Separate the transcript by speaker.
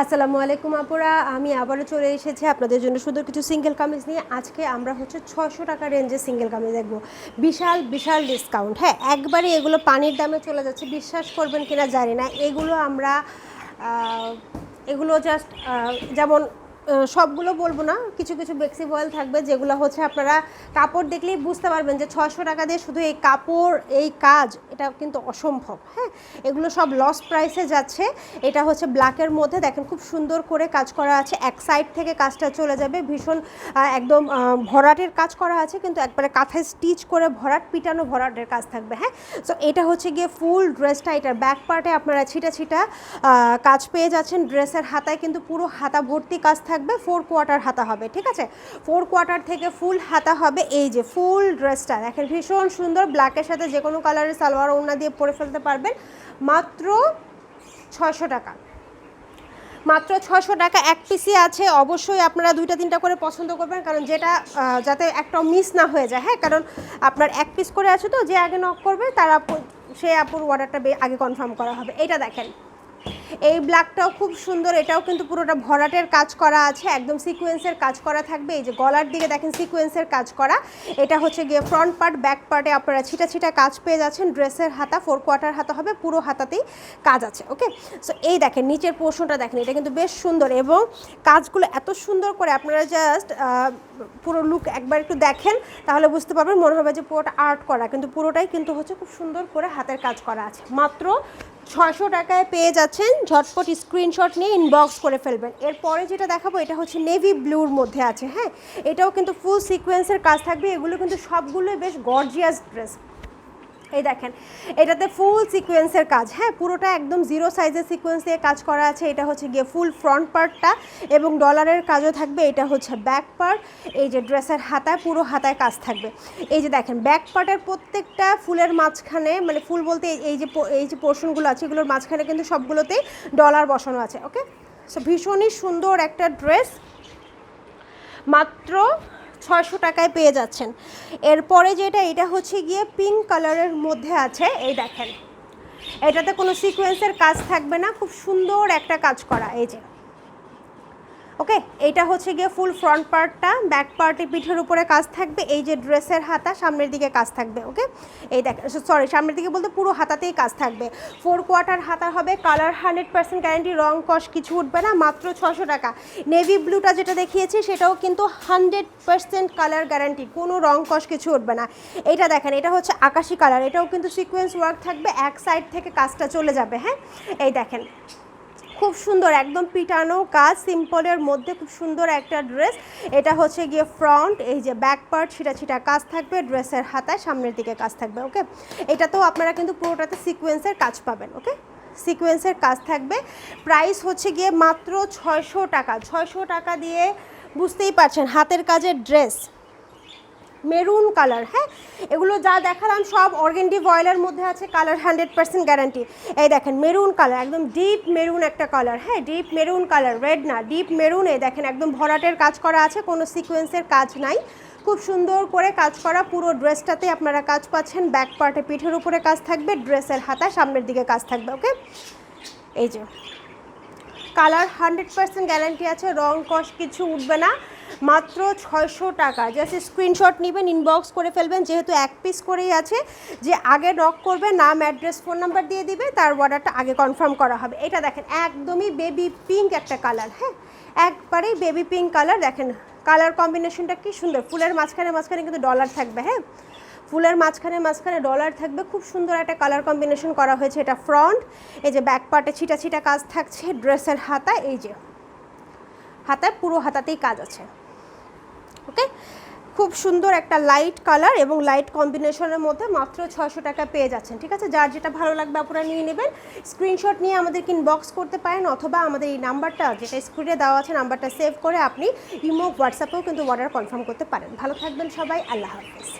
Speaker 1: আসসালামু আলাইকুম আপুরা, আমি আবারও চলে এসেছি আপনাদের জন্য সুন্দর কিছু সিঙ্গেল কামিজ নিয়ে। আজকে আমরা হচ্ছে ছশো টাকা রেঞ্জে সিঙ্গেল কামিজ দেখব। বিশাল বিশাল ডিসকাউন্ট হ্যাঁ একবারে এগুলো পানির দামে চলে যাচ্ছে, বিশ্বাস করবেন কিনা জানি না। এগুলো আমরা এগুলো জাস্ট যেমন সবগুলো বলব না, কিছু কিছু বেক্সি বয়েল থাকবে, যেগুলো হচ্ছে আপনারা কাপড় দেখলেই বুঝতে পারবেন যে ছশো টাকা দিয়ে শুধু এই কাপড়, এই কাজ এটা কিন্তু অসম্ভব হ্যাঁ? এগুলো সব লস প্রাইসে যাচ্ছে। এটা হচ্ছে ব্ল্যাকের মধ্যে। দেখেন খুব সুন্দর করে কাজ করা আছে। এক সাইড থেকে কাজটা চলে যাবে। ভীষণ একদম ভরাটের কাজ করা আছে। কিন্তু একবারে কাঁথায় স্টিচ করে ভরাট, পিটানো ভরাটের কাজ থাকবে হ্যাঁ? সো এটা হচ্ছে গিয়ে ফুল ড্রেসটা এটার ব্যাক পার্টে আপনারা ছিটা ছিটা কাজ পেয়ে যাচ্ছেন ড্রেসের হাতায়। কিন্তু পুরো হাতা ভর্তি কাজ থাকবে। ফোর কোয়ার্টার হাতা হবে, ঠিক আছে? ফোর কোয়ার্টার থেকে ফুল হাতা হবে। এই যে ফুল ড্রেসটা দেখেন ভীষণ সুন্দর। ব্ল্যাকের সাথে যে কোনো কালারের সালোয়ার ওড়না দিয়ে পরে ফেলতে পারবেন। মাত্র ছশো টাকা। মাত্র ছশো টাকা, এক পিসি আছে। অবশ্যই আপনারা দুইটা, তিনটা করে পছন্দ করবেন, কারণ যেটা যাতে একটাও মিস না হয়ে যায় হ্যাঁ? কারণ আপনার এক পিস করে আছে তো, যে আগে নক করবে, তারা সে আপুর অর্ডারটা আগে কনফার্ম করা হবে। এটা দেখেন। এই ব্ল্যাকটাও খুব সুন্দর, এটাও কিন্তু পুরোটা ভরাটের কাজ করা আছে, একদম সিকোয়েন্সের কাজ করা থাকবে। এই যে গলার দিকে দেখেন সিকোয়েন্সের কাজ করা, এটা হচ্ছে গিয়ে ফ্রন্ট পার্ট ব্যাক পার্টে আপনারা ছিটা ছিটা কাজ পেয়ে যাচ্ছেন ড্রেসের হাতা ফোর কোয়ার্টার হাতা হবে, পুরো হাতাতেই কাজ আছে ওকে সো এই দেখেন, নিচের পোর্শনটা দেখেন, এটা কিন্তু বেশ সুন্দর এবং কাজগুলো এত সুন্দর করে আপনারা জাস্ট পুরো লুক একবার একটু দেখেন, তাহলে বুঝতে পারবেন মনে হবে যে পুরোটা আর্ট করা, কিন্তু পুরোটাই কিন্তু হচ্ছে খুব সুন্দর করে হাতের কাজ করা আছে। মাত্র ছয়শো টাকায় পেয়ে যাচ্ছেন। ঝটপট স্ক্রিনশট নিয়ে ইনবক্স করে ফেলবেন। এরপরে যেটা দেখাবো, এটা হচ্ছে নেভি ব্লুর মধ্যে আছে হ্যাঁ? এটাও কিন্তু ফুল সিকোয়েন্সের কাজ থাকবে। এগুলো কিন্তু সবগুলোই বেশ গর্জিয়াস ড্রেস এই দেখেন, এটাতে ফুল সিকোয়েন্সের কাজ। হ্যাঁ পুরোটা একদম জিরো সাইজের সিকোয়েন্স দিয়ে কাজ করা আছে। এটা হচ্ছে গিয়ে ফুল ফ্রন্ট পার্টটা এবং ডলারের কাজও থাকবে। এটা হচ্ছে ব্যাক পার্ট এই যে ড্রেসের হাতায়, পুরো হাতায় কাজ থাকবে। এই যে দেখেন ব্যাক পার্টের প্রত্যেকটা ফুলের মাঝখানে মানে ফুল বলতে এই- যে এই যে পোর্শনগুলো আছে, এগুলোর মাঝখানে কিন্তু সবগুলোতেই ডলার বসানো আছে ওকে সো ভীষণই সুন্দর একটা ড্রেস মাত্র ছয়শো টাকায় পেয়ে যাচ্ছেন। এরপরে যেটা, এটা হচ্ছে গিয়ে পিঙ্ক কালারের মধ্যে আছে, এই দেখেন। এটাতে কোনো সিকোয়েন্সের কাজ থাকবে না, খুব সুন্দর একটা কাজ করা, এই যে। ওকে এইটা হচ্ছে গিয়ে ফুল ফ্রন্ট পার্টটা ব্যাক পার্টে পিঠের উপরে কাজ থাকবে, এই যে ড্রেসের হাতা সামনের দিকে কাজ থাকবে ওকে এই দেখ সরি সামনের দিকে বলতে পুরো হাতাতেই কাজ থাকবে। ফোর কোয়ার্টার হাতা হবে কালার হান্ড্রেড পার্সেন্ট গ্যারান্টি রং কস কিছু উঠবে না, মাত্র ছশো টাকা। নেভি ব্লুটা যেটা দেখিয়েছি, সেটাও কিন্তু হান্ড্রেড পার্সেন্ট কালার গ্যারান্টি কোনো রং কস কিছু উঠবে না। এটা দেখেন, এটা হচ্ছে আকাশি কালার এটাও কিন্তু সিকোয়েন্স ওয়ার্ক থাকবে, এক সাইড থেকে কাজটা চলে যাবে হ্যাঁ? এই দেখেন খুব সুন্দর, একদম পিটানো কাজ সিম্পলের মধ্যে খুব সুন্দর একটা ড্রেস এটা হচ্ছে গিয়ে ফ্রন্ট এই যে ব্যাক পার্ট ছিটা ছিটা কাজ থাকবে ড্রেসের হাতায় সামনের দিকে কাজ থাকবে, ওকে? এটাতেও আপনারা কিন্তু পুরোটাতে সিকোয়েন্সের কাজ পাবেন, ওকে? সিকোয়েন্সের কাজ থাকবে। প্রাইস হচ্ছে গিয়ে মাত্র ছয়শো টাকা। ছয়শো টাকা দিয়ে বুঝতেই পারছেন, হাতের কাজের ড্রেস মেরুন কালার হ্যাঁ? এগুলো যা দেখালাম সব অর্গেন্ডি ভয়েলের মধ্যে আছে, কালার হান্ড্রেড পার্সেন্ট গ্যারান্টি এই দেখেন, মেরুন কালার, একদম ডিপ মেরুন একটা কালার হ্যাঁ? ডিপ মেরুন কালার রেড না ডিপ মেরুন, এই দেখেন, একদম ভরাটের কাজ করা আছে, কোনো সিকোয়েন্সের কাজ নাই। খুব সুন্দর করে কাজ করা, পুরো ড্রেসটাতে আপনারা কাজ পাচ্ছেন ব্যাক পার্টে পিঠের উপরে কাজ থাকবে ড্রেসের হাতায় সামনের দিকে কাজ থাকবে, ওকে? এই যে, কালার হান্ড্রেড পার্সেন্ট গ্যারান্টি আছে, রং কস কিছু উঠবে না। মাত্র ছয়শো টাকা। জাস্ট স্ক্রিনশট নেবেন ইনবক্স করে ফেলবেন, যেহেতু এক পিস করেই আছে। যে আগে নক করবে, নাম অ্যাড্রেস ফোন নাম্বার দিয়ে দিবে, তার অর্ডারটা আগে কনফার্ম করা হবে। এটা দেখেন, একদমই বেবি পিঙ্ক একটা কালার হ্যাঁ? একবারেই বেবি পিঙ্ক কালার দেখেন কালার কম্বিনেশনটা কি সুন্দর। ফুলের মাঝখানে মাঝখানে কিন্তু ডলার থাকবে হ্যাঁ? ফুলের মাঝখানে মাঝখানে ডলার থাকবে। খুব সুন্দর একটা কালার কম্বিনেশন করা হয়েছে এটা ফ্রন্ট এই যে ব্যাক পার্টে ছিটা ছিটা কাজ থাকছে ড্রেসের হাতা, এই যে। হাতায় পুরো হাতাতেই কাজ আছে। ওকে খুব সুন্দর একটা লাইট কালার এবং লাইট কম্বিনেশনের মধ্যে মাত্র ছশো টাকা পেয়ে যাচ্ছেন, ঠিক আছে? যার যেটা ভালো লাগবে আপনারা নিয়ে নেবেন। স্ক্রিনশট নিয়ে আমাদেরকে ইনবক্স করতে পারেন অথবা আমাদের এই নাম্বারটা, যেটা স্ক্রিনে দেওয়া আছে, নাম্বারটা সেভ করে আপনি ইমো হোয়াটসঅ্যাপেও কিন্তু অর্ডার কনফার্ম করতে পারেন। ভালো থাকবেন সবাই, আল্লাহ হাফিজ।